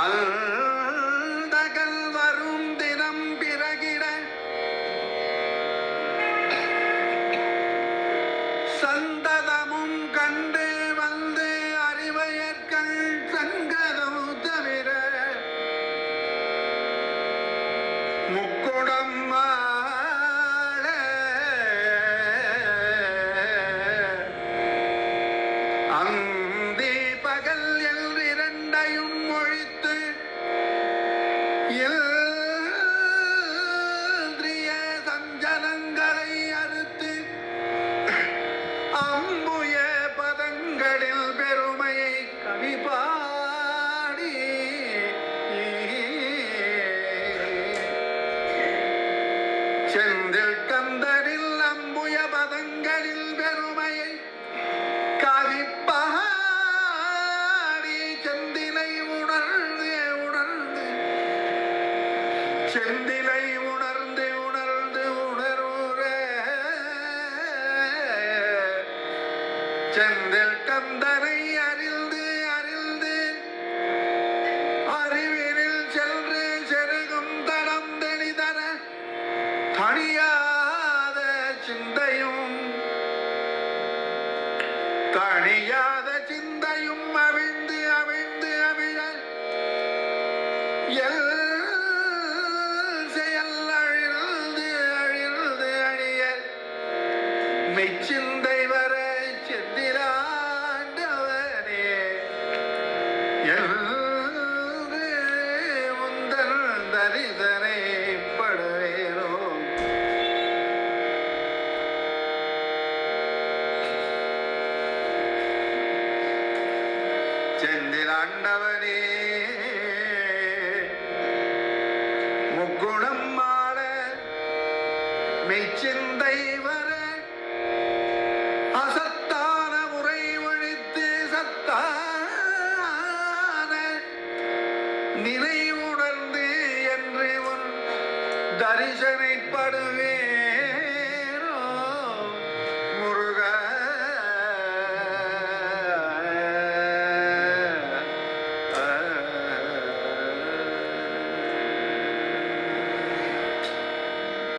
அந்தகல் வரும் தினம் பிறகிட சந்ததமும் கண்டு வந்து அறிவையற்கள் சங்கதம் தவிர முக்குடம் ஆள பகல் எல் இரண்டையும் ஒழித்து எல் செந்திலை உணர்ந்து உணர்ந்து உணர்வுற. செந்தில் கந்தனை அறிந்து அறிந்து அறிவினில் சென்று செருகும் தடம் தெளிதர தனியாத சிந்தையும் தனியாத சிந்தையும் அவிழ்ந்து மெச்சிந்தை வர செந்திலாண்டவனே என்று உந்தன் படுவேனோ. செந்திலாண்டவனே முக்குணம் மாற மெய்ச்சிந்தை நினைவுணர்ந்து என்று உன் தரிசனைப்படுவே